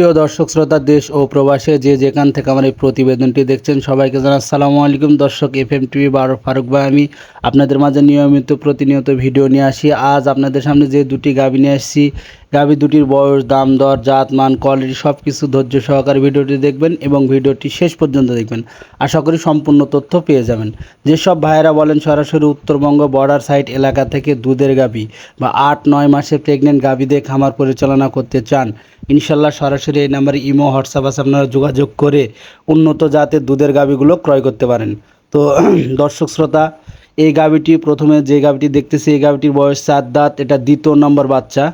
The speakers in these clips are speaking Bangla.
প্রিয় দর্শক, শ্রোতা, দেশ ও প্রবাসে যে যেখান থেকে আমার এই প্রতিবেদনটি দেখছেন, সবাইকে জানাই আসসালামু আলাইকুম। দর্শক এফ এম টিভি বারো, ফারুক ভাই, আমি আপনাদের মাঝে নিয়মিত প্রতিনিয়ত ভিডিও নিয়ে আসি। আজ আপনাদের সামনে যে দুটি গাবি নিয়ে আসছি, গাবি দুটির বয়স, দাম, দর, জাত, মান কোয়ালিটি সব কিছু ধৈর্য সহকারে ভিডিওটি দেখবেন এবং ভিডিওটি শেষ পর্যন্ত দেখবেন। আশা করি সম্পূর্ণ তথ্য পেয়ে যাবেন। যেসব ভাইয়েরা বলেন, সরাসরি উত্তরবঙ্গ বর্ডার সাইড এলাকা থেকে দুধের গাবি বা আট, নয় মাসে প্রেগনেন্ট গাবি দিয়ে খামার পরিচালনা করতে চান ইনশাল্লাহ সরাসরি এই নাম্বারে ইমো, হোয়াটসঅ্যাপ আছে, আপনারা যোগাযোগ করে উন্নত জাতের দুধের গাবিগুলো ক্রয় করতে পারেন। তো দর্শক শ্রোতা, এই গাবিটি প্রথমে যে গাবিটি দেখতেছি, এই গাবিটির বয়স চার দাঁত, এটা দ্বিতীয় নম্বর বাচ্চা।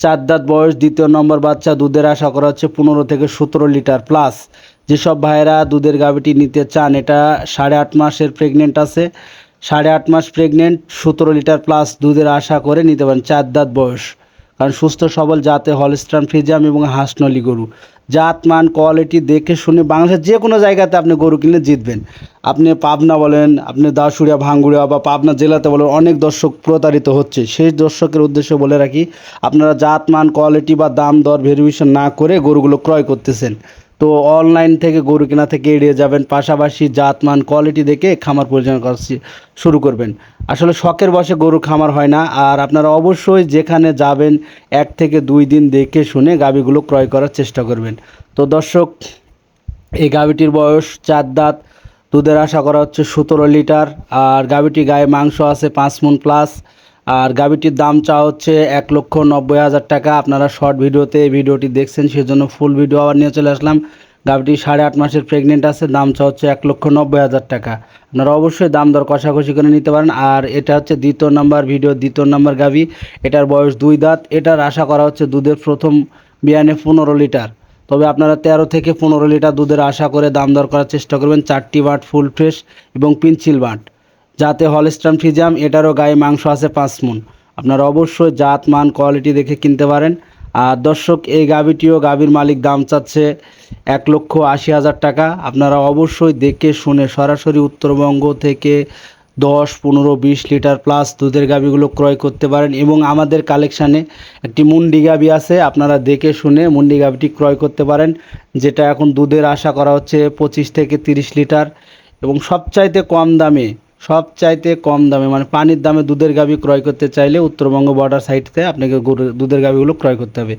চার দাঁত বয়স, দ্বিতীয় নম্বর বাচ্চা, দুধের আশা করা হচ্ছে পনেরো থেকে সতেরো লিটার প্লাস যেসব ভাইয়েরা দুধের গাবিটি নিতে চান, এটা সাড়ে আট মাসের প্রেগনেন্ট আছে। সাড়ে আট মাস প্রেগনেন্ট সতেরো লিটার প্লাস দুধের আশা করে নিতে পারেন চার দাঁত বয়স। কারণ সুস্থ, সবল জাতে হলস্টান ফ্রিজাম এবং হাঁসনলি গরু। জাত, মান কোয়ালিটি দেখে শুনে বাংলাদেশের যে কোনো জায়গাতে আপনি গরু কিনলে জিতবেন। আপনি পাবনা বলেন, আপনি দাসুরিয়া ভাঙ্গুড়িয়া বা পাবনা জেলাতে বলেন, অনেক দর্শক প্রতারিত হচ্ছে। সেই দর্শকের উদ্দেশ্যে বলে রাখি, আপনারা জাত, মান কোয়ালিটি বা দাম দর ভেরিফিকেশন না করে গরুগুলো ক্রয় করতেছেন। তো অনলাইন থেকে গরু কেনা থেকে এড়িয়ে যাবেন, পাশাপাশি জাত মান কোয়ালিটি দেখে খামার পরিচালনা করা শুরু করবেন। আসলে শখের বসে গরু খামার হয় না, আর আপনারা অবশ্যই যেখানে যাবেন, এক থেকে দুই দিন দেখে শুনে গাবিগুলো ক্রয় করার চেষ্টা করবেন। তো দর্শক, এই গাবিটির বয়স, চার দাঁত, দুধের আশা করা হচ্ছে সতেরো লিটার, আর গাবিটি গায়ে মাংস আছে পাঁচ মন প্লাস আর গাবিটির দাম চা হচ্ছে এক লক্ষ নব্বই হাজার টাকা। আপনারা শর্ট ভিডিওতে এই ভিডিওটি দেখছেন, সেজন্য ফুল ভিডিও আবার নিয়ে চলে আসলাম। গাবিটি সাড়ে আট মাসের প্রেগনেন্ট আছে, দাম চা হচ্ছে এক লক্ষ নব্বই হাজার টাকা। আপনারা অবশ্যই দাম দর কষাকষি করে নিতে পারেন। আর এটা হচ্ছে দ্বিতীয় নাম্বার ভিডিও দ্বিতীয় নাম্বার গাবি এটার বয়স দুই দাঁত। এটার আশা করা হচ্ছে দুধের প্রথম বিয়ানে পনেরো লিটার। তবে আপনারা তেরো থেকে পনেরো লিটার দুধের আশা করে দাম দর করার চেষ্টা করবেন। চারটি বাট ফুল ফ্রেশ এবং পিনচিল বাট। যাতে হলস্টাম ফিজাম এটারও গায়ে মাংস আছে পাঁচ মন আপনারা অবশ্যই জাত, মান, কোয়ালিটি দেখে কিনতে পারেন। আর দর্শক, এই গাবিটিও গাবির মালিক দাম চাচ্ছে এক লক্ষ আশি হাজার টাকা। আপনারা অবশ্যই দেখে শুনে সরাসরি উত্তরবঙ্গ থেকে দশ, পনেরো, বিশ লিটার প্লাস দুধের গাবিগুলো ক্রয় করতে পারেন। এবং আমাদের কালেকশানে একটি মুন্ডি গাবি আছে, আপনারা দেখে শুনে মুন্ডি গাবিটি ক্রয় করতে পারেন, যেটা এখন দুধের আশা করা হচ্ছে পঁচিশ থেকে তিরিশ লিটার। এবং সবচাইতে কম দামে সবচাইতে কম দামে মানে পানির দামে দুধের গাভী ক্রয় করতে চাইলে উত্তরবঙ্গ বর্ডার সাইডতে আপনাকে গরুর, দুধের গাভীগুলো ক্রয় করতে হবে।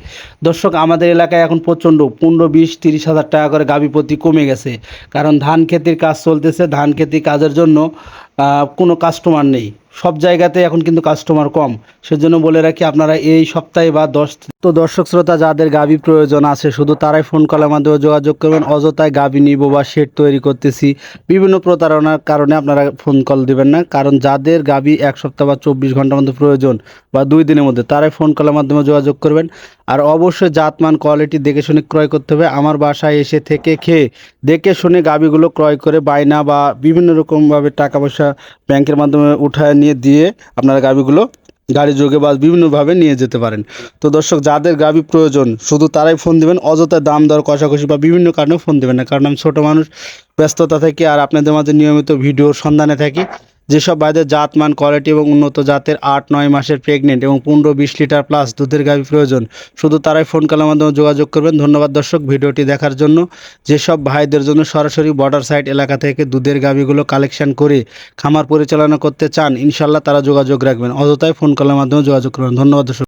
দর্শক, আমাদের এলাকায় এখন প্রচণ্ড, পনেরো, বিশ, তিরিশ হাজার টাকা করে গাভী প্রতি কমে গেছে। কারণ ধান খেতির কাজ চলতেছে, ধান খেতি কাজের জন্য কোনো কাস্টমার নেই। সব জায়গাতে এখন কিন্তু কাস্টমার কম। সেজন্য বলে রাখি, আপনারা এই সপ্তাহে বা দশ তো দর্শক শ্রোতা, যাদের গাভী প্রয়োজন আছে, শুধু তারাই ফোন কলের মাধ্যমে যোগাযোগ করবেন, অযথায় গাভী নিব বা শেড তৈরি করতেছি। বিভিন্ন প্রতারণার কারণে আপনারা ফোন কল দিবেন না, কারণ যাদের গাভী এক সপ্তাহ বা চব্বিশ ঘণ্টার মধ্যে প্রয়োজন বা দুই দিনের মধ্যে, তারাই ফোন কলের মাধ্যমে যোগাযোগ করবেন। আর অবশ্যই জাতমান কোয়ালিটি দেখে শুনে ক্রয় করতে হবে। আমার বাসায় এসে থেকে খেয়ে দেখে শুনে গাভিগুলো ক্রয় করে বায়না বা বিভিন্ন রকমভাবে টাকা পয়সা ব্যাংকের মাধ্যমে উঠায় নিয়ে দিয়ে আপনারা গাভিগুলো গাড়ি যোগে বা বিভিন্নভাবে নিয়ে যেতে পারেন। তো দর্শক, যাদের গাভি প্রয়োজন, শুধু তারাই ফোন দিবেন, অযথা দাম দর, কষাকষি বা বিভিন্ন কারণে ফোন দেবেন না। কারণ আমি ছোটো মানুষ, ব্যস্ততা থাকি আর আপনাদের মাঝে নিয়মিত ভিডিওর সন্ধানে থাকি। যেসব ভাইদের জাত মান কোয়ালিটি এবং উন্নত জাতের আট, নয় মাসের প্রেগনেন্ট এবং পনেরো, বিশ লিটার প্লাস দুধের গাভি প্রয়োজন, শুধু তারাই ফোন কলের মাধ্যমে যোগাযোগ করবেন। ধন্যবাদ দর্শক ভিডিওটি দেখার জন্য। যেসব ভাইদের জন্য সরাসরি বর্ডার সাইড এলাকা থেকে দুধের গাভিগুলো কালেকশন করে খামার পরিচালনা করতে চান ইনশাল্লাহ তারা যোগাযোগ রাখবেন। অযথায় ফোন কলের মাধ্যমে যোগাযোগ করবেন। ধন্যবাদ দর্শক।